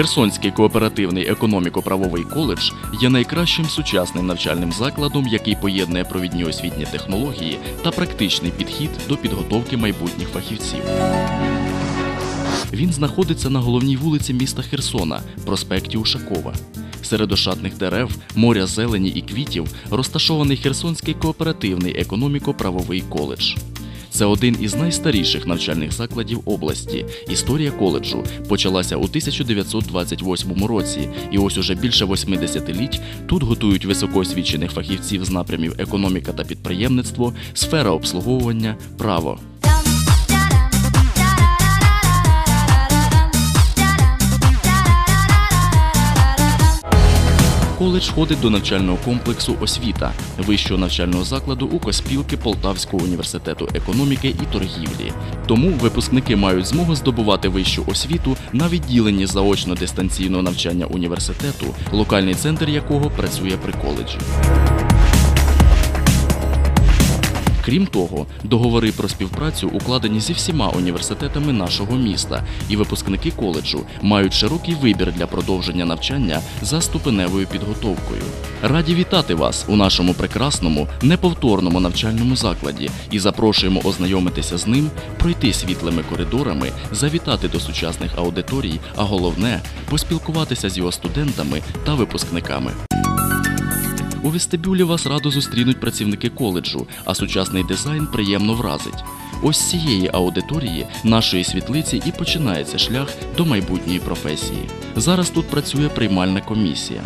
Херсонський кооперативний економіко-правовий коледж є найкращим сучасним навчальним закладом, який поєднує провідні освітні технології та практичний підхід до підготовки майбутніх фахівців. Він знаходиться на головній вулиці міста Херсона, проспекті Ушакова. Серед ошатних дерев, моря зелені і квітів розташований Херсонський кооперативний економіко-правовий коледж. Це один із найстаріших навчальних закладів області. Історія коледжу почалася у 1928 році, і ось уже більше 80 літь тут готують високоосвічених фахівців з напрямів економіка та підприємництво, сфера обслуговування, право. Коледж входить до навчального комплексу освіта вищого навчального закладу у Коспілки Полтавського університету економіки і торгівлі. Тому випускники мають змогу здобувати вищу освіту на відділенні заочно-дистанційного навчання університету, локальний центр якого працює при коледжі. Крім того, договори про співпрацю укладені зі всіма університетами нашого міста, і випускники коледжу мають широкий вибір для продовження навчання за ступеневою підготовкою. Раді вітати вас у нашому прекрасному, неповторному навчальному закладі і запрошуємо ознайомитися з ним, пройти світлими коридорами, завітати до сучасних аудиторій, а головне поспілкуватися з його студентами та випускниками. У вестибюлі вас радо зустрінуть працівники коледжу, а сучасний дизайн приємно вразить. Ось з цієї аудиторії нашої світлиці і починається шлях до майбутньої професії. Зараз тут працює приймальна комісія.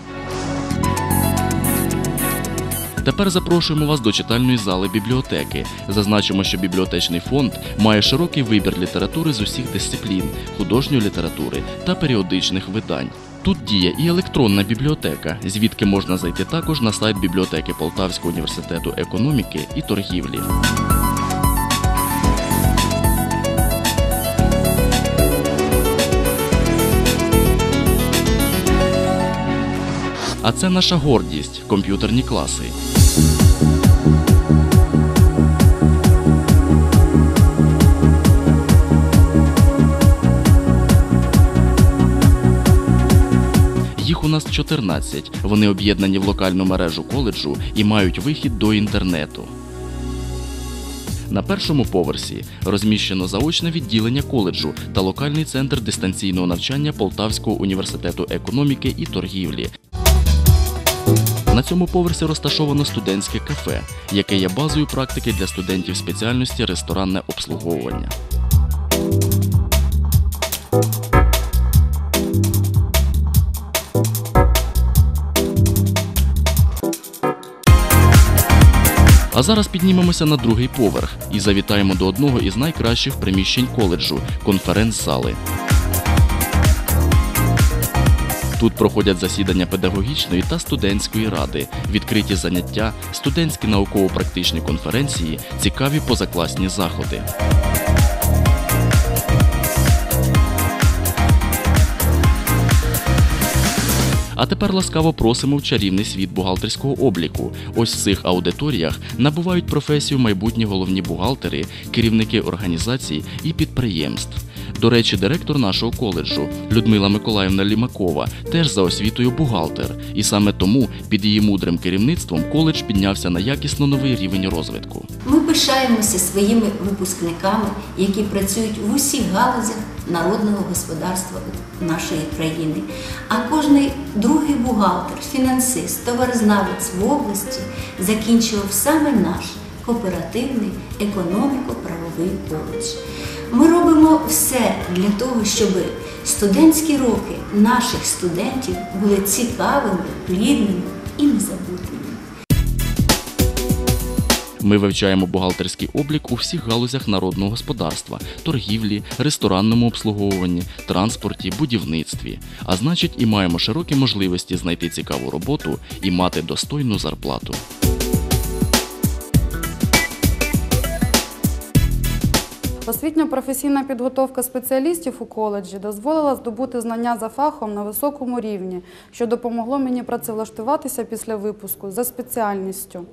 Тепер запрошуємо вас до читальної зали бібліотеки. Зазначимо, що бібліотечний фонд має широкий вибір літератури з усіх дисциплін, художньої літератури та періодичних видань. Тут діє і електронна бібліотека, звідки можна зайти також на сайт бібліотеки Полтавського університету економіки і торгівлі. А це наша гордість комп'ютерні класи. 14. Вони об'єднані в локальну мережу коледжу і мають вихід до інтернету. На першому поверсі розміщено заочне відділення коледжу та локальний центр дистанційного навчання Полтавського університету економіки і торгівлі. На цьому поверсі розташовано студентське кафе, яке є базою практики для студентів спеціальності ресторанне обслуговування. А зараз піднімемося на другий поверх і завітаємо до одного із найкращих приміщень коледжу конференц-зали. Тут проходять засідання педагогічної та студентської ради, відкриті заняття, студентські науково-практичні конференції, цікаві позакласні заходи. А тепер ласкаво просимо в чарівний світ бухгалтерського обліку. Ось в цих аудиторіях набувають професію майбутні головні бухгалтери, керівники організацій і підприємств. До речі, директор нашого коледжу Людмила Миколаївна Лімакова теж за освітою бухгалтер, і саме тому під її мудрим керівництвом коледж піднявся на якісно новий рівень розвитку. Ми пишаємося своїми випускниками, які працюють в усіх галузях народного господарства нашої країни. А кожний другий бухгалтер, фінансист, товарознавець в області закінчував саме наш кооперативний економіко-правовий коледж. Ми робимо все для того, щоб студентські роки наших студентів були цікавими, плідними і незабутніми. Ми вивчаємо бухгалтерський облік у всіх галузях народного господарства, торгівлі, ресторанному обслуговуванні, транспорті, будівництві. А значить, і маємо широкі можливості знайти цікаву роботу і мати достойну зарплату. Освітньо-професійна підготовка спеціалістів у коледжі дозволила здобути знання за фахом на високому рівні, що допомогло мені працевлаштуватися після випуску за спеціальністю.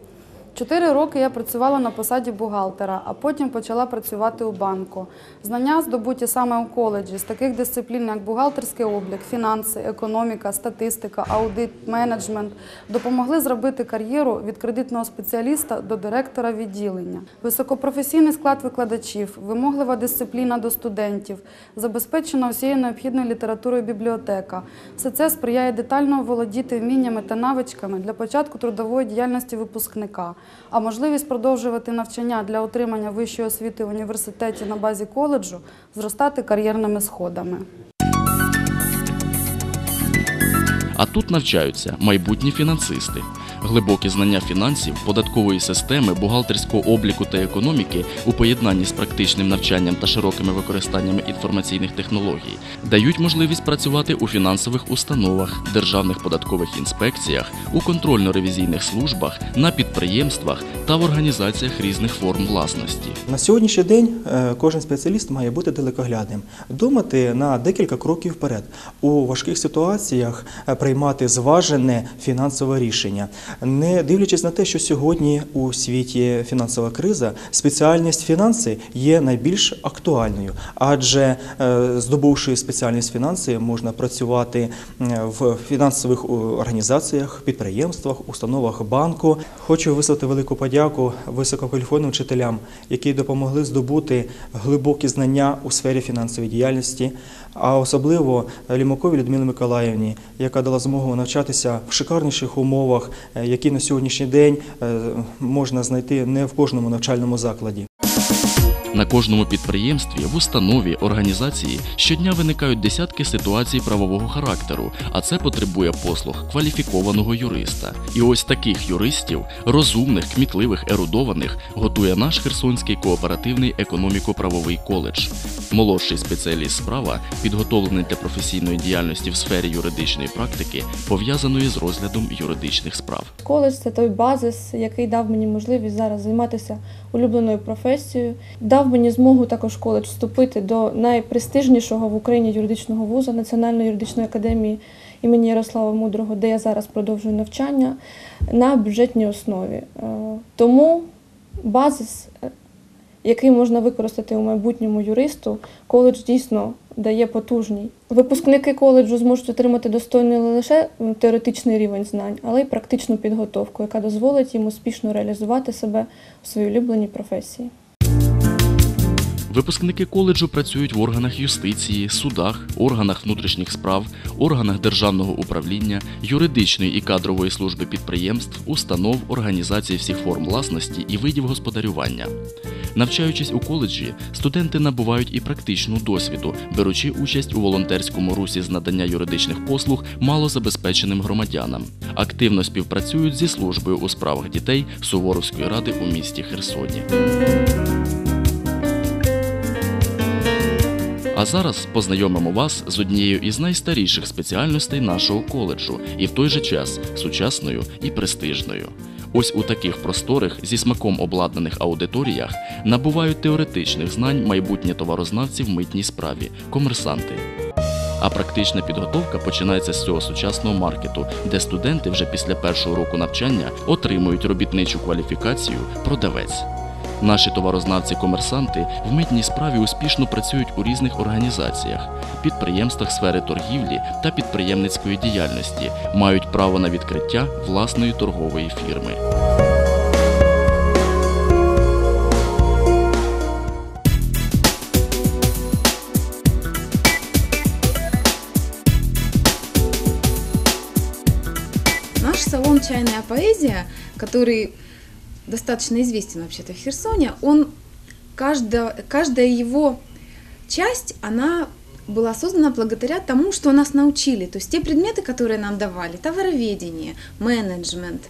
Чотири роки я працювала на посаді бухгалтера, а потім почала працювати у банку. Знання, здобуті саме у коледжі, з таких дисциплін, як бухгалтерський облік, фінанси, економіка, статистика, аудит, менеджмент, допомогли зробити кар'єру від кредитного спеціаліста до директора відділення. Високопрофесійний склад викладачів, вимоглива дисципліна до студентів, забезпечена усією необхідною літературою бібліотека. Все це сприяє детально володіти вміннями та навичками для початку трудової діяльності випускника, а можливість продовжувати навчання для отримання вищої освіти в університеті на базі коледжу зростати кар'єрними сходами. А тут навчаються майбутні фінансисти. Глибокі знання фінансів, податкової системи, бухгалтерського обліку та економіки у поєднанні з практичним навчанням та широкими використаннями інформаційних технологій дають можливість працювати у фінансових установах, державних податкових інспекціях, у контрольно-ревізійних службах, на підприємствах та в організаціях різних форм власності. На сьогоднішній день е, кожен спеціаліст має бути далекоглядним, думати на декілька кроків вперед, у важких ситуаціях е, приймати зважене фінансове рішення. Не дивлячись на те, що сьогодні у світі фінансова криза, спеціальність фінанси є найбільш актуальною, адже е, здобувши спеціальність фінанси, можна працювати е, в фінансових організаціях, підприємствах, установах банку. Хочу висловити велику подяку висококваліфікованим вчителям, які допомогли здобути глибокі знання у сфері фінансової діяльності, а особливо Лімакові Людмилі Миколаївні, яка дала змогу навчатися в шикарніших умовах, е, які на сьогоднішній день е, можна знайти не в кожному навчальному закладі. На кожному підприємстві, в установі, організації щодня виникають десятки ситуацій правового характеру, а це потребує послуг кваліфікованого юриста. І ось таких юристів, розумних, кмітливих, ерудованих, готує наш Херсонський кооперативний економіко-правовий коледж. Молодший спеціаліст справа, підготовлений для професійної діяльності в сфері юридичної практики, пов'язаної з розглядом юридичних справ. Коледж це той базис, який дав мені можливість зараз займатися улюбленою професією, дав мені змогу також коледж вступити до найпрестижнішого в Україні юридичного вузу Національної юридичної академії імені Ярослава Мудрого, де я зараз продовжую навчання на бюджетній основі. Е, Тому базис, е, який можна використати у майбутньому юристу, коледж дійсно дає потужний. Випускники коледжу зможуть отримати достойний не лише теоретичний рівень знань, але й практичну підготовку, яка дозволить їм успішно реалізувати себе у своїй улюбленій професії. Випускники коледжу працюють в органах юстиції, судах, органах внутрішніх справ, органах державного управління, юридичної і кадрової служби підприємств, установ, організацій всіх форм власності і видів господарювання. Навчаючись у коледжі, студенти набувають і практичну досвіду, беручи участь у волонтерському русі з надання юридичних послуг малозабезпеченим громадянам. Активно співпрацюють зі службою у справах дітей Суворовської ради у місті Херсоні. А зараз познайомимо вас з однією із найстаріших спеціальностей нашого коледжу і в той же час сучасною і престижною. Ось у таких просторих зі смаком обладнаних аудиторіях набувають теоретичних знань майбутні товарознавці в митній справі комерсанти. А практична підготовка починається з цього сучасного маркету, де студенти вже після першого року навчання отримують робітничу кваліфікацію продавець. Наші товарознавці-комерсанти в митній справі успішно працюють у різних організаціях, підприємствах сфери торгівлі та підприємницької діяльності, мають право на відкриття власної торгової фірми. Наш салон «Чайная поэзия», который достаточно известен вообще-то в Херсоне, он, каждая, каждая его часть, она была создана благодаря тому, что нас научили. То есть те предметы, которые нам давали, товароведение, менеджмент,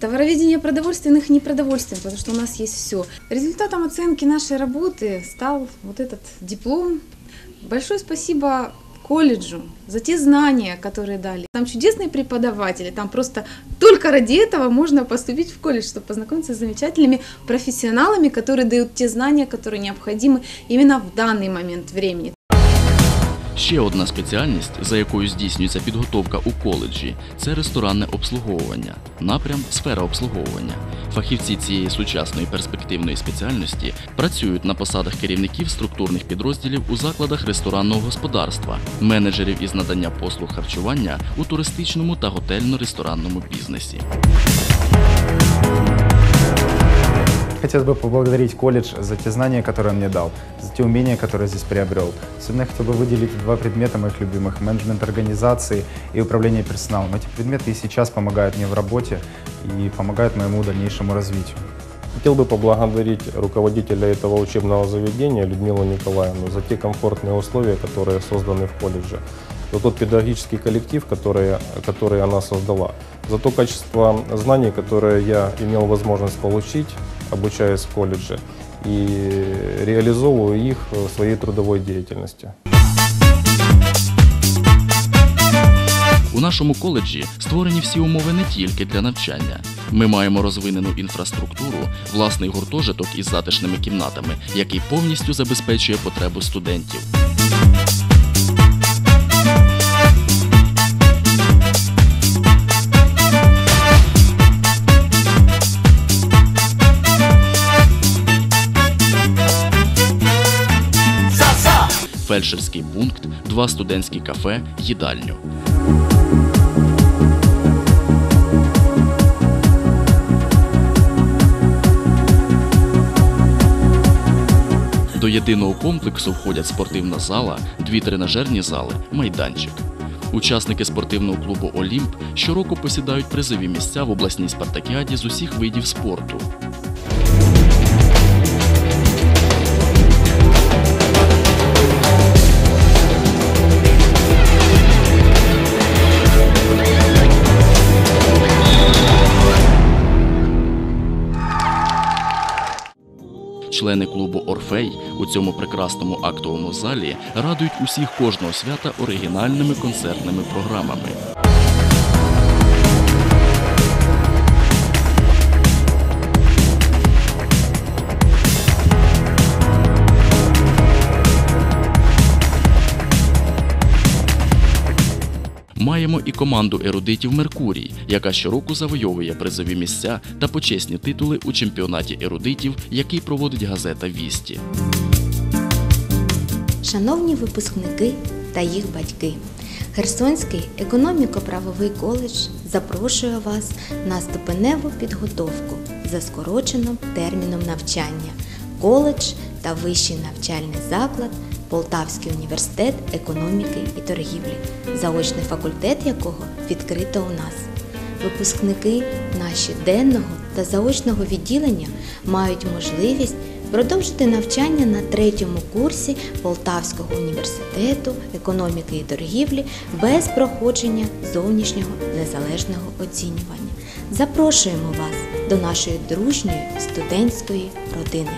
товароведение продовольственных и непродовольственных, потому что у нас есть все. Результатом оценки нашей работы стал вот этот диплом. Большое спасибо колледжу за те знания, которые дали. Там чудесные преподаватели, там просто только ради этого можно поступить в колледж, чтобы познакомиться с замечательными профессионалами, которые дают те знания, которые необходимы именно в данный момент времени. Ще одна спеціальність, за якою здійснюється підготовка у коледжі, це ресторанне обслуговування, напрям сфера обслуговування. Фахівці цієї сучасної перспективної спеціальності працюють на посадах керівників структурних підрозділів у закладах ресторанного господарства, менеджерів із надання послуг харчування у туристичному та готельно-ресторанному бізнесі. Хотелось бы поблагодарить колледж за те знания, которые он мне дал, за те умения, которые здесь приобрел. Особенно я хотел бы выделить два предмета моих любимых – менеджмент организации и управление персоналом. Эти предметы и сейчас помогают мне в работе и помогают моему дальнейшему развитию. Хотел бы поблагодарить руководителя этого учебного заведения Людмилу Николаевну за те комфортные условия, которые созданы в колледже, за тот педагогический коллектив, который, который она создала, за то качество знаний, которые я имел возможность получить, обучаясь в колледже, и реализовываю их в своей трудовой деятельности. У нашому коледжі створені всі умови не тільки для навчання. Ми маємо розвинену інфраструктуру, власний гуртожиток із затишними кімнатами, який повністю забезпечує потребу студентів. Фельдшерський пункт, два студентські кафе, їдальню. До єдиного комплексу входять спортивна зала, дві тренажерні зали, майданчик. Учасники спортивного клубу Олімп щороку посідають призові місця в обласній спартакіаді з усіх видів спорту. Члени клубу Орфей у цьому прекрасному актовому залі радують усіх кожного свята оригінальними концертними програмами. Маємо і команду ерудитів Меркурій, яка щороку завойовує призові місця та почесні титули у чемпіонаті ерудитів, який проводить газета Вісті. Шановні випускники та їх батьки, Херсонський економіко-правовий коледж запрошує вас на ступеневу підготовку за скороченим терміном навчання, коледж та вищий навчальний заклад Полтавський університет економіки і торгівлі, заочний факультет якого відкрито у нас. Випускники наші денного та заочного відділення мають можливість продовжити навчання на третьому курсі Полтавського університету економіки і торгівлі без проходження зовнішнього незалежного оцінювання. Запрошуємо вас до нашої дружньої студентської родини.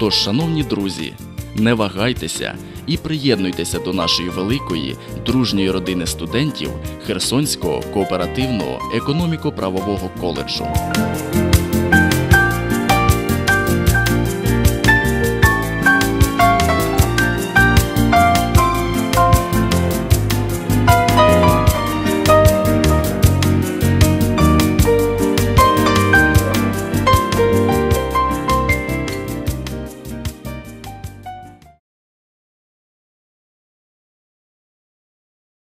Тож, шановні друзі, не вагайтеся і приєднуйтеся до нашої великої дружньої родини студентів Херсонського кооперативного економіко-правового коледжу.